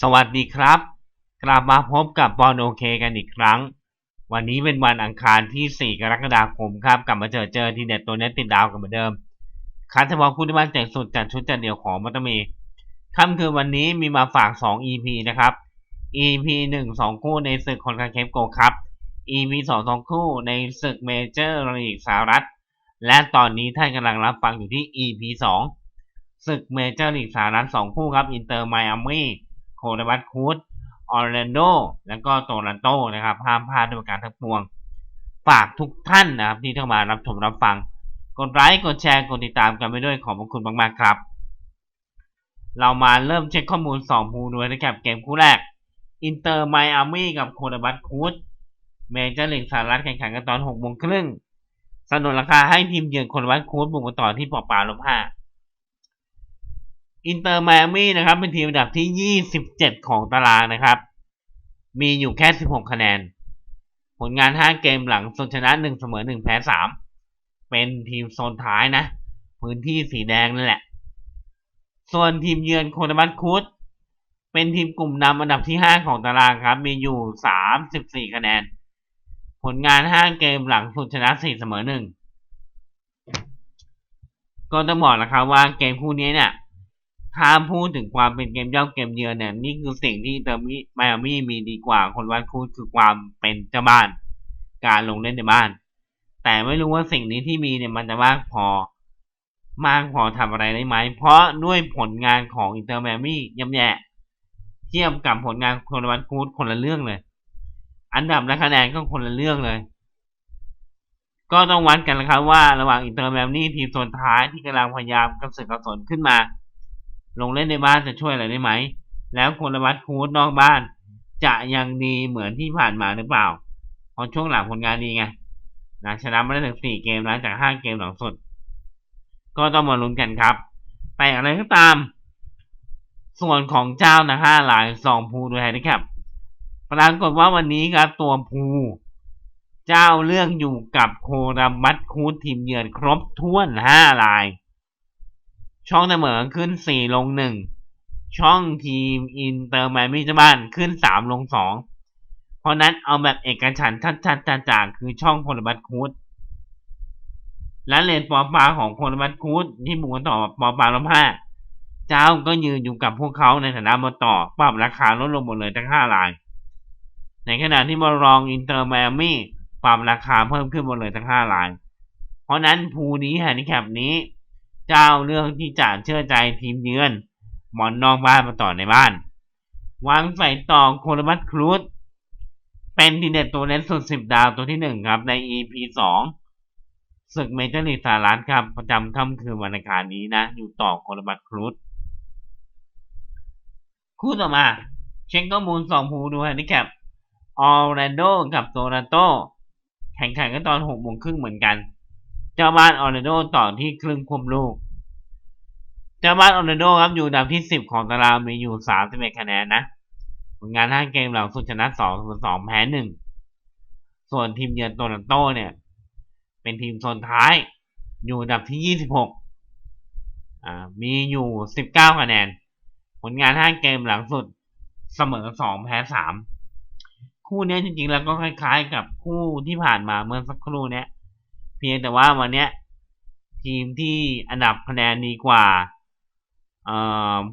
สวัสดีครับ กลับมาพบกับบอลโอเคกันอีกครั้ง วันนี้เป็นวันอังคารที่ 4 กรกฎาคมครับ กลับมาเจอเจอทีเด็ดตัวเน็ตติดดาวกันเหมือนเดิมคันเฉพาะคู่ที่บ้าแจกสุดจัดชุดจัดเดี่ยวของมัตมีค่ำคืนวันนี้มีมาฝาก 2 EP นะครับ EP 1 2 คู่ในศึกคอนคาเคฟโกครับ EP 2 2 คู่ในศึกเมเจอร์ลีกสหรัฐ และตอนนี้ท่านกำลังรับฟังอยู่ที่ EP 2ศึกเมเจอร์ลีกสหรัฐ2คู่ครับอินเตอร์ไมอามี่ โคเดบัตคูดออร์แลนโด แล้วก็โตลันโตนะครับห้ามพลาดด้วยประการทั้งปวง ฝากทุกท่านนะครับที่เข้ามารับชมรับฟัง กดไลค์ กดแชร์ กดติดตามกันไปด้วยขอบคุณมากๆครับ เรามาเริ่มเช็คข้อมูล2ภูด้วยนะครับเกมคู่แรก อินเตอร์ไมอามี่กับโคเดบัตคูดเมเจอร์ลีกสหรัฐแข่งขันกันตอน6โมงครึ่งสนุนราคาให้ทีมเยือนโคเดบัตคูดบุกมาต่อที่ปอปาลบห้า อินเตอร์ไมอามี่นะครับ เป็นทีมอันดับที่ 27 ของตารางนะครับ มีอยู่แค่ 16 คะแนน ผลงาน 5 เกมหลังสุดชนะ 1 เสมอ 1 แพ้ 3 เป็นทีมโซนท้ายนะ พื้นที่สีแดงนั่นแหละ ส่วนทีมเยือนโคนาบัตคูดเป็นทีมกลุ่มนำอันดับที่ 5 ของตารางครับ มีอยู่ 34 คะแนน ผลงาน 5 เกมหลังสุดชนะ 4 เสมอ 1 ก็ต้องบอกนะครับว่าเกมคู่นี้เนี่ย ถ้าพูดถึงความเป็นเกมเย่าเกมเยือนเนี่ยนี่คือสิ่งที่เตอร์มิไมอามี่มีดีกว่าคนวัดคูดคือความเป็นเจ้าบ้าน การลงเล่นในบ้าน แต่ไม่รู้ว่าสิ่งนี้ที่มีเนี่ยมันจะมากพอ มากพอทำอะไรได้ไหม เพราะด้วยผลงานของอินเตอร์ไมอามี่ย่ำแย่เทียบกับผลงานคนวัดคูดคนละเรื่องเลย อันดับและคะแนนก็คนละเรื่องเลย ก็ต้องวัดกันนะครับว่าระหว่างอินเตอร์แมมนี่ทีมส่วนท้ายที่กำลังพยายามกระเสือกกระสนขึ้นมา ลงเล่นในบ้านจะช่วยอะไรได้ไหม แล้วคนวัดคูดนอกบ้าน จะยังดีเหมือนที่ผ่านมาหรือเปล่าเพราะช่วงหลังผลงานดีไงนะชนะมาได้ถึงสี่เกมแล้วจากห้าเกมหลังสุด ก็ต้องมาลุ้นกันครับ แต่อะไรก็ตาม ส่วนของเจ้านะห้าหลายสองภูด้วยนะครับปรากฏว่าวันนี้ครับตัวภูเจ้าเรื่องอยู่กับโครามัตคูดทีมเยือนครบถ้วนห้าลาย ช่องเสมอขึ้นสี่ลงหนึ่งช่องทีมอินเตอร์ไมมี่เจ้าบ้านขึ้นสามลงสองเพราะนั้นเอาแบบเอกฉันท์ชัดจ่าคือช่องโครามัตคูดและเลนปอปาของโครามัตคูดที่บุกต่อปอปาลบห้าเจ้าก็ยืนอยู่กับพวกเขาในฐานะมาต่อปรับราคาลดลงหมดเลยทั้งห้าราย ในขณะที่มารองอินเตอร์ไมอามี่ปรับราคาเพิ่มขึ้นหมดเลยทั้งห้าราย เพราะนั้นภูนี้แฮนดิแคปนี้ เจ้าเรื่องที่จะเชื่อใจทีมเยือนหมอนนอกบ้านมาต่อในบ้าน วางใส่ต่อโคลมัสครูดเป็นทีเด็ดตัวเล่นสุดสิบดาวตัวที่หนึ่งครับใน EP สองศึกเมเจอร์ลีกสหรัฐครับ ประจำค่ำคืนวันอังคารนี้นะ อยู่ต่อโคลมัสครูดคู่ต่อมา เช็คข้อมูลสองภูดูแฮนดิแคปออร์แลนโดกับโตรันโตแข่งขันกันตอนหกโมงครึ่งเหมือนกัน เจ้าบ้านออร์แลนโดต่อที่ครึ่งควบลูก เจ้าบ้านออร์แลนโดครับอยู่อันดับที่สิบของตารางมีอยู่สามสิบเอ็ดคะแนนนะ ผลงานห้าเกมหลังสุดชนะสองเสมอสองแพ้หนึ่งส่วนทีมเยือนโตลันโตเนี่ย เป็นทีมโซนท้าย อยู่อันดับที่ยี่สิบหกอ่า มีอยู่สิบเก้าคะแนน ผลงานห้าเกมหลังสุดเสมอสองแพ้สามคู่นี้จริงๆ แล้วก็คล้ายๆ กับคู่ที่ผ่านมาเมื่อสักครู่เนี้ย พียงแต่ว่าวันเนี้ย ทีมที่อันดับคะแนนดีกว่า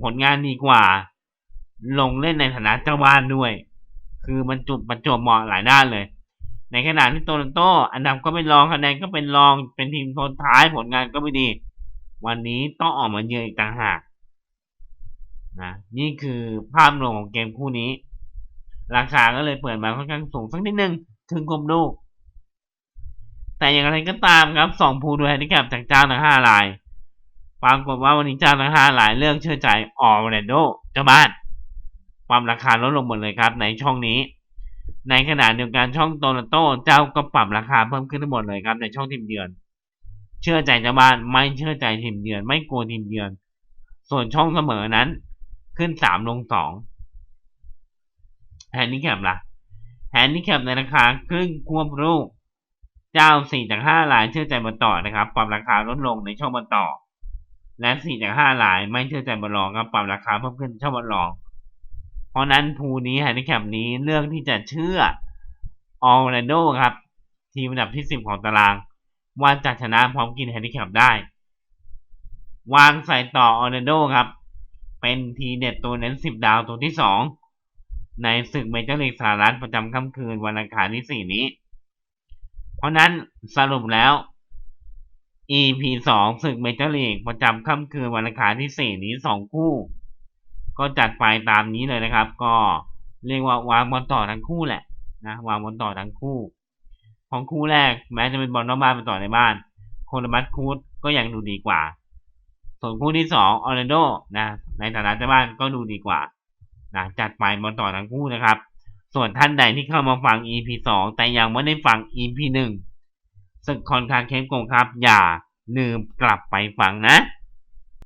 ผลงานดีกว่า ลงเล่นในฐานะเจ้าบ้านด้วย คือมันจุดปรจบเหมาะหลายด้านเลย ในขณะที่โตลันโตอันดับก็เป็นรองคะแนนก็เป็นรองเป็นทีมโนท้ายผลงานก็ไม่ดี วันนี้ต้องออกมาเยือนอีกต่างหากนะนี่คือภาพรวมของเกมคู่นี้ ราคาก็เลยเปิดมาค่อนข้างสูงสักนิดนึงถึงกลมลูก แต่อย่างไรก็ตามครับสองภูดูแฮนดิแคปจากเจ้าทั้งห้าราย ปรากฏว่าวันนี้เจ้าทั้งห้ารายเลือกเชื่อใจออร์แลนโดเจ้าบ้าน ความราคาลดลงหมดเลยครับในช่องนี้ ในขณะเดียวกันช่องโตลันโตเจ้าก็ปรับราคาเพิ่มขึ้นทั้งหมดเลยครับในช่องทีมเยือน เชื่อใจเจ้าบ้านไม่เชื่อใจทีมเยือน ไม่กลัวทีมเยือน ส่วนช่องเสมอนั้น ขึ้นสามลงสองแฮนดิแคปล่ะแฮนดิแคปในราคาครึ่งควบรูป เจ้าสี่จากห้ารายเชื่อใจมาต่อนะครับ ปรับราคาลดลงในช่องมาต่อ และสี่จากห้ารายไม่เชื่อใจมาลองครับปรับราคาเพิ่มขึ้นช่องมาลอง เพราะนั้นภูนี้แฮนดิแคปนี้เลือกที่จะเชื่อออร์แลนโดครับ ทีมอันดับที่10ของตาราง ว่าจะชนะพร้อมกินแฮนดิแคปได้ วางใส่ต่อออร์แลนโดครับ เป็นทีเด็ดตัวเน้น10ดาวตัวที่2ในศึกเมเจอร์ลีกสหรัฐประจำค่ำคืนวันอังคารที่4นี้ เพราะนั้นสรุปแล้ว EP 2ศึกเมเจอร์ลีกประจำค่ำคืนวันอังคารที่4นี้2คู่ ก็จัดไปตามนี้เลยนะครับ ก็เรียกว่าวางบอลต่อทั้งคู่แหละนะวางบอลต่อทั้งคู่ ของคู่แรกแม้จะเป็นบอลนอกบ้านเป็นต่อในบ้านโคลบัสคูดก็ยังดูดีกว่า ส่วนคู่ที่สองออร์แลนโดนะในฐานะเจ้าบ้านก็ดูดีกว่านะจัดไปบอลต่อทั้งคู่นะครับ ส่วนท่านใดที่เข้ามาฟัง EP 2 แต่ยังไม่ได้ฟัง EP 1ศึกคอนคาเคฟโกงครับ อย่าลืมกลับไปฟังนะ